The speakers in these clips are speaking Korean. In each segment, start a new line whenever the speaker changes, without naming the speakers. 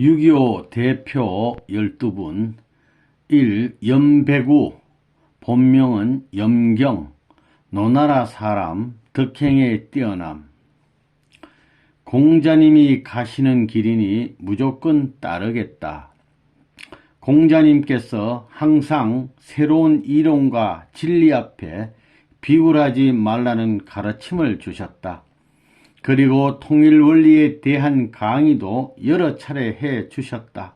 6.25 대표 12분 1. 염배구 본명은 염경 노나라 사람 덕행에 뛰어남 공자님이 가시는 길이니 무조건 따르겠다. 공자님께서 항상 새로운 이론과 진리 앞에 비굴하지 말라는 가르침을 주셨다. 그리고 통일 원리에 대한 강의도 여러 차례 해 주셨다.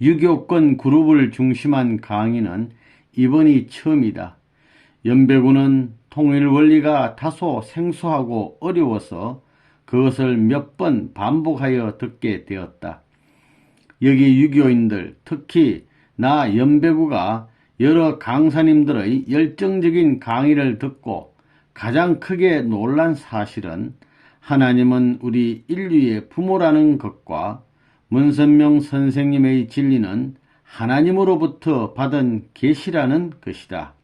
유교권 그룹을 중심한 강의는 이번이 처음이다. 연배구는 통일 원리가 다소 생소하고 어려워서 그것을 몇 번 반복하여 듣게 되었다. 여기 유교인들, 특히 나 연배구가 여러 강사님들의 열정적인 강의를 듣고 가장 크게 놀란 사실은 하나님은 우리 인류의 부모라는 것과 문선명 선생님의 진리는 하나님으로부터 받은 계시라는 것이다.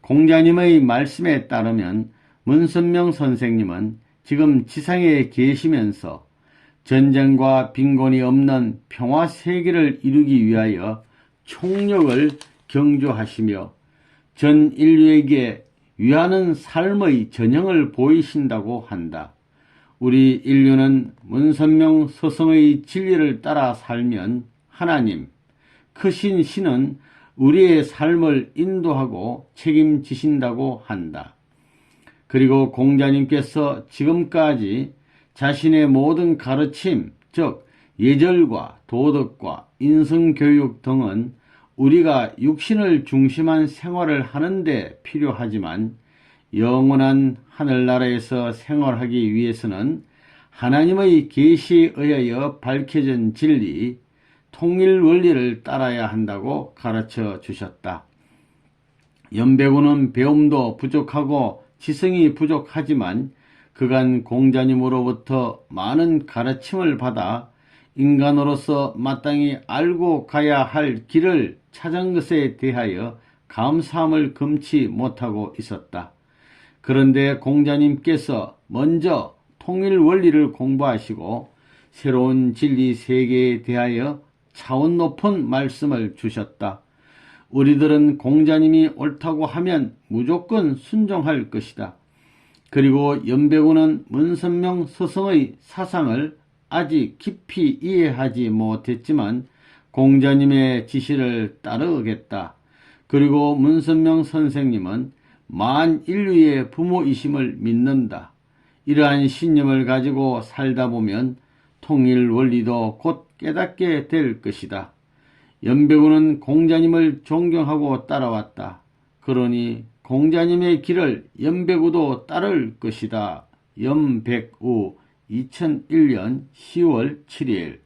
공자님의 말씀에 따르면 문선명 선생님은 지금 지상에 계시면서 전쟁과 빈곤이 없는 평화 세계를 이루기 위하여 총력을 경주하시며 전 인류에게 위하는 삶의 전형을 보이신다고 한다. 우리 인류는 문선명 서성의 진리를 따라 살면 하나님, 크신 신은 우리의 삶을 인도하고 책임지신다고 한다. 그리고 공자님께서 지금까지 자신의 모든 가르침, 즉 예절과 도덕과 인성교육 등은 우리가 육신을 중심한 생활을 하는데 필요하지만 영원한 하늘나라에서 생활하기 위해서는 하나님의 계시에 의하여 밝혀진 진리, 통일 원리를 따라야 한다고 가르쳐 주셨다. 연배구는 배움도 부족하고 지성이 부족하지만 그간 공자님으로부터 많은 가르침을 받아 인간으로서 마땅히 알고 가야 할 길을 찾은 것에 대하여 감사함을 금치 못하고 있었다. 그런데 공자님께서 먼저 통일 원리를 공부하시고 새로운 진리 세계에 대하여 차원 높은 말씀을 주셨다. 우리들은 공자님이 옳다고 하면 무조건 순종할 것이다. 그리고 연배구는 문선명 스승의 사상을 아직 깊이 이해하지 못했지만 공자님의 지시를 따르겠다. 그리고 문선명 선생님은 만 인류의 부모이심을 믿는다. 이러한 신념을 가지고 살다 보면 통일 원리도 곧 깨닫게 될 것이다. 연배구는 공자님을 존경하고 따라왔다. 그러니 공자님의 길을 연배구도 따를 것이다. 연백우 2001년 10월 7일